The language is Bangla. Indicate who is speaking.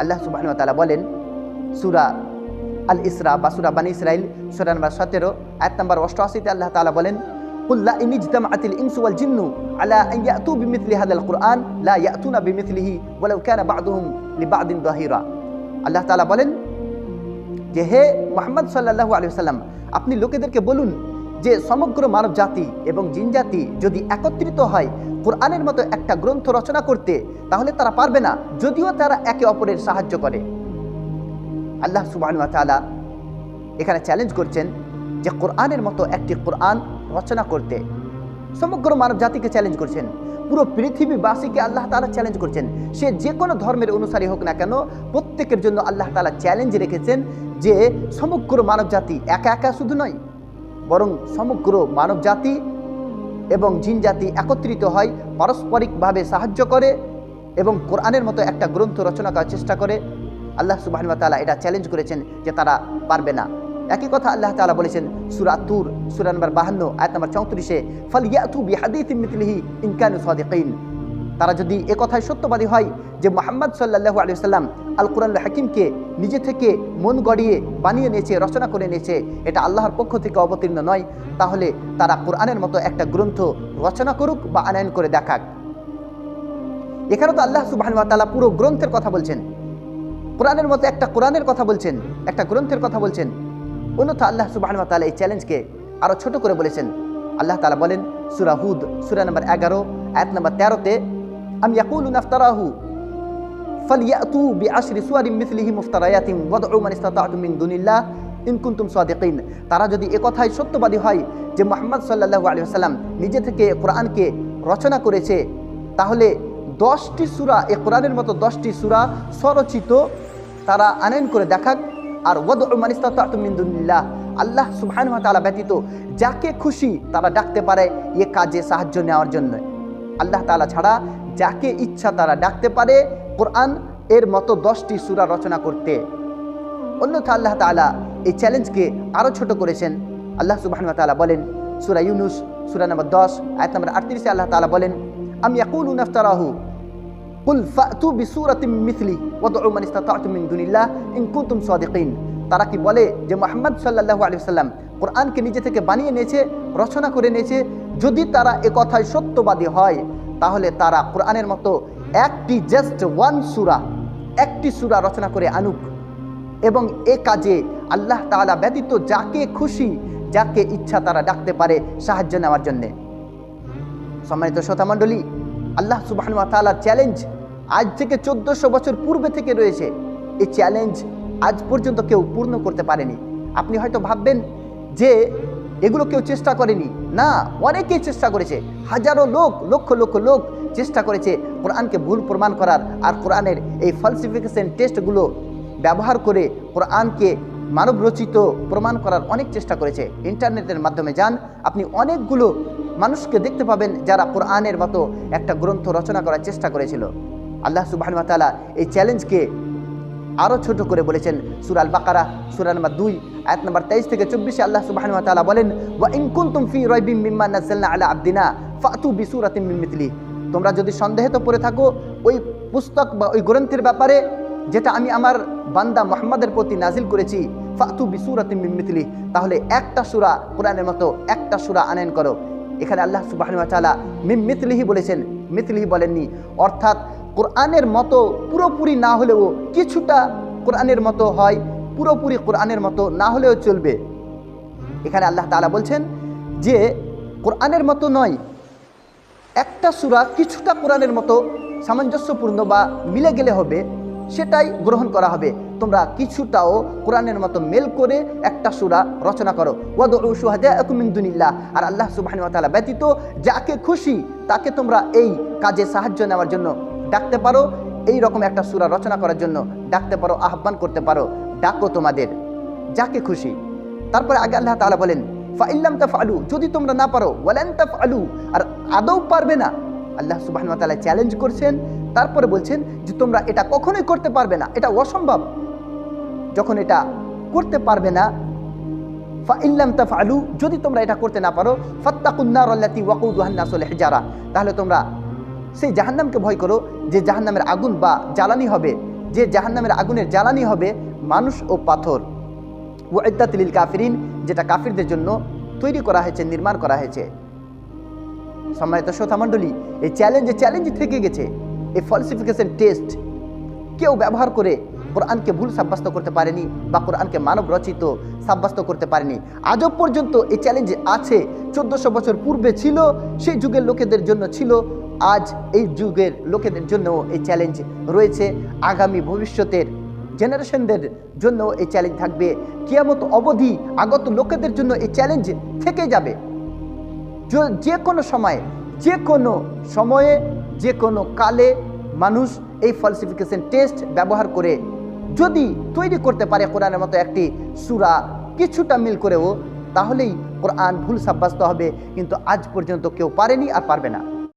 Speaker 1: আল্লাহ সুবাহন তালা বলেন, সুরা আল ইসরা বা সুরা বানী ইসরাইল সুরা নম্বর সতেরো এক নম্বর অষ্টআশিতে আল্লাহ তালা বলেন কুল্লা ইনিজদাম আতিল ইনসুয়াল জিন্নু আলা ইয়াতু বিমিথলি হাদাল কুরআন লা ইয়াতু ইয়াতুনা বিমিথলিহি ওয়ালাউ কানা বা'দুহুম লিবা'দিন যাহিরা আল্লাহ তালা বলেন যে, হে মুহাম্মদ সাল্লাল্লাহু আলাইহি সাল্লাম আপনি লোকেদেরকে বলুন যে সমগ্র মানব জাতি এবং জিন জাতি যদি একত্রিত হয় কোরআনের মতো একটা গ্রন্থ রচনা করতে, তাহলে তারা পারবে না, যদিও তারা একে অপরের সাহায্য করে। আল্লাহ তাআলা এখানে চ্যালেঞ্জ করছেন যে কোরআনের মতো একটি কোরআন রচনা করতে। সমগ্র মানব জাতিকে চ্যালেঞ্জ করছেন। পুরো পৃথিবীবাসীকে আল্লাহ তালা চ্যালেঞ্জ করছেন। সে যে কোনো ধর্মের অনুসারী হোক না কেন, প্রত্যেকের জন্য আল্লাহ তালা চ্যালেঞ্জ রেখেছেন যে সমগ্র মানব জাতি একা একা শুধু নয় বরং সমগ্র মানব জাতি এবং জিন জাতি একত্রিত হয়, পারস্পরিকভাবে সাহায্য করে এবং কোরআনের মতো একটা গ্রন্থ রচনা করার চেষ্টা করে। আল্লাহ সুবাহ তালা এটা চ্যালেঞ্জ করেছেন যে তারা পারবে না। একই কথা আল্লাহ তালা বলেছেন সুরা তুর সুরা নম্বর বাহান্ন, আয়াত নম্বর চৌত্রিশে, ফল ইয়াতু বিহাদিথ মিথলিহি ইনকানু সাদিকিন। তারা যদি এ কথায় সত্যবাদী হয় যে মোহাম্মদ সাল্লাহু আলি সাল্লাম আল কোরআন হাকিমকে নিজে থেকে মন গড়িয়ে বানিয়ে নিয়েছে, রচনা করে নিয়েছে, এটা আল্লাহর পক্ষ থেকে অবতীর্ণ নয়, তাহলে তারা কোরআনের মতো একটা গ্রন্থ রচনা করুক বা আনায়ন করে দেখাক। এখানে তো আল্লাহ সুবাহ তালা পুরো গ্রন্থের কথা বলছেন। কোরআনের মতো একটা কোরআনের কথা বলছেন, একটা গ্রন্থের কথা বলছেন। অন্যথা আল্লাহ সুবাহ তালা এই চ্যালেঞ্জকে আরও ছোট করে বলেছেন। আল্লাহ তালা বলেন সুরাহুদ সুরা নম্বর এগারো এক নম্বর তেরোতে আমি ইয়াকুল নাফতারাহু ফালিয়াতু বিআশরি সুয়ারিম মিসলিহি মুফতারায়াতিন ওয়াদউ মান ইসতাতা'তুম মিন দুনিল্লাহ ইন কুনতুম সাদিকিন তারা যদি একথায় সত্যবাদী হয় যে মুহাম্মদ সাল্লাল্লাহু আলাইহি ওয়াসাল্লাম নিজে থেকে কোরআনকে রচনা করেছে, তাহলে দশটি সূরা এই কোরআনের মতো দশটি সূরা স্বরচিত তারা আনয়ন করে দেখাক। আর ওয়াদউ মান ইসতাতা'তুম মিন দুনিল্লাহ, আল্লাহ সুবহানাহু তালা ব্যতীত যাকে খুশি তারা ডাকতে পারে এ কাজে সাহায্য নেওয়ার জন্য। আল্লাহ তালা ছাড়া যাকে ইচ্ছা তারা ডাকতে পারে, কোরআন এর মতো দশটি সূরা রচনা করতে। অন্যথা আল্লাহ তাআলা এই চ্যালেঞ্জকে আরও ছোট করেছেন। আল্লাহ সুবহানাহু ওয়া তাআলা বলেন, সুরা ইউনুস, সুরা নম্বর দশ, আয়াত নম্বর আটত্রিশে আল্লাহ তাআলা বলেন, আম ইফতারাহু কুল ইন তারা কি বলে যে মুহাম্মদ সাল্লাল্লাহু আলাইহি সাল্লাম কোরআনকে নিজে থেকে বানিয়ে নিয়েছে, রচনা করে নিয়েছে, যদি তারা এ কথায় সত্যবাদী হয় তাহলে তারা কোরআনের মতো একটি জাস্ট ওয়ান সুরা, একটি সুরা রচনা করে আনুক। এবং এ কাজে আল্লাহ তাআলা ব্যতীত যাকে খুশি, যাকে ইচ্ছা তারা ডাকতে পারে সাহায্য নেওয়ার জন্যে। সম্মানিত শ্রোতামণ্ডলী আল্লাহ সুবাহান তাআলার চ্যালেঞ্জ আজ থেকে চোদ্দোশো বছর পূর্বে থেকে রয়েছে। এই চ্যালেঞ্জ আজ পর্যন্ত কেউ পূর্ণ করতে পারেনি। আপনি হয়তো ভাববেন যে এগুলো কেউ চেষ্টা করেনি। না, অনেকেই চেষ্টা করেছে। হাজারো লোক, লক্ষ লক্ষ লোক চেষ্টা করেছে কোরআনকে ভুল প্রমাণ করার আর কোরআনের এই ফলসিফিকেশন টেস্টগুলো ব্যবহার করে কোরআনকে মানব রচিত প্রমাণ করার অনেক চেষ্টা করেছে। ইন্টারনেটের মাধ্যমে যান, আপনি অনেকগুলো মানুষকে দেখতে পাবেন যারা কোরআনের মতো একটা গ্রন্থ রচনা করার চেষ্টা করেছিল। আল্লাহ সুবাহ তাআলা এই চ্যালেঞ্জকে আরও ছোট করে বলেছেন সুরাল বাকারা সুরা নম্বর দুই, আয়াত নম্বর তেইশ থেকে চব্বিশে আল্লাহ সুবাহ তাআলা বলেন, ওয়া ইন কুনতুম ফি রাইবিম মিম্মা নাযালনা আলা আবদিনা, ফাতু বিসুরাতিন মিন মিথলি। তোমরা যদি সন্দেহে তো পড়ে থাকো, ওই পুস্তক বা ওই গ্রন্থের ব্যাপারে যেটা আমি আমার বান্দা মোহাম্মদের প্রতি নাজিল করেছি, ফাতু বিসুরাতিন মিন মিথলি, তাহলে একটা সুরা কোরআনের মতো একটা সুরা আনয়ন করো। এখানে আল্লাহ তাআলা মিম মিথলিহি বলেছেন, মিথলিহি বলেননি। অর্থাৎ কোরআনের মতো পুরোপুরি না হলেও কিছুটা কোরআনের মতো হয়, পুরোপুরি কোরআনের মতো না হলেও চলবে। এখানে আল্লাহ তালা বলছেন যে, কোরআনের মতো নয়, একটা সুরা কিছুটা কোরআনের মতো সামঞ্জস্যপূর্ণ বা মিলে গেলে হবে, সেটাই গ্রহণ করা হবে। তোমরা কিছুটাও কোরআনের মতো মেল করে একটা সুরা রচনা করো। শুহাদাআকুম আর আল্লাহ তাআলা ব্যতীত যাকে খুশি তাকে তোমরা এই কাজে সাহায্য নেওয়ার জন্য ডাকতে পারো এই রকম একটা সূরা রচনা করার জন্য ডাকতে পারো, আহ্বান করতে পারো, ডাকো তোমাদের, যাকে খুশি। তারপরে আগে আল্লাহ তাআলা বলেন ফাইল্লাম তাফআলু যদি তোমরা না পারো, ওয়ালান তাফআলু আর আদৌ পারবে না। আল্লাহ সুবহানাহু তালা চ্যালেঞ্জ করছেন, তারপরে বলছেন যে তোমরা এটা কখনোই করতে পারবে না, এটা অসম্ভব। যখন এটা করতে পারবে না ফা ইল্লাম তাফআলু যদি তোমরা এটা করতে না পারো, ফাত্তাকুন নার আল্লাতী ওয়াকুদুহান নাসুল হিজারা তাহলে তোমরা সেই জাহান্নামকে ভয় করো, যে জাহান্নামের আগুন বা জ্বালানি হবে। যে জাহান্নামের আগুনের জ্বালানি হবে মানুষ ও পাথর। ওয়াইদাতিল কাফিরিন, যেটা কাফিরদের জন্য তৈরি করা হয়েছে, নির্মাণ করা হয়েছে। সম্মানিত শ্রোতা মণ্ডলী, এই চ্যালেঞ্জে চ্যালেঞ্জ থেকে গেছে। এই ফলসিফিকেশন টেস্ট কেউ ব্যবহার করে কোরআনকে ভুল সাব্যস্ত করতে পারেনি বা কোরআনকে মানব রচিত সাব্যস্ত করতে পারেনি। আজও পর্যন্ত এই চ্যালেঞ্জ আছে। চোদ্দশো বছর পূর্বে ছিল, সেই যুগের লোকেদের জন্য ছিল। আজ এই যুগের লোকেদের জন্য এই চ্যালেঞ্জ রয়েছে। আগামী ভবিষ্যতের জেনারেশনদের জন্য এই চ্যালেঞ্জ থাকবে। কিয়ামত অবধি আগত লোকেদের জন্য এই চ্যালেঞ্জ থেকে যাবে। যে কোনো সময়ে, যে কোনো সময়ে, যে কোনো কালে মানুষ এই ফলসিফিকেশন টেস্ট ব্যবহার করে যদি তৈরি করতে পারে কোরআনের মতো একটি সুরা কিছুটা মিল করেও, তাহলেই কোরআন ভুল সাব্যস্ত হবে। কিন্তু আজ পর্যন্ত কেউ পারেনি আর পারবে না।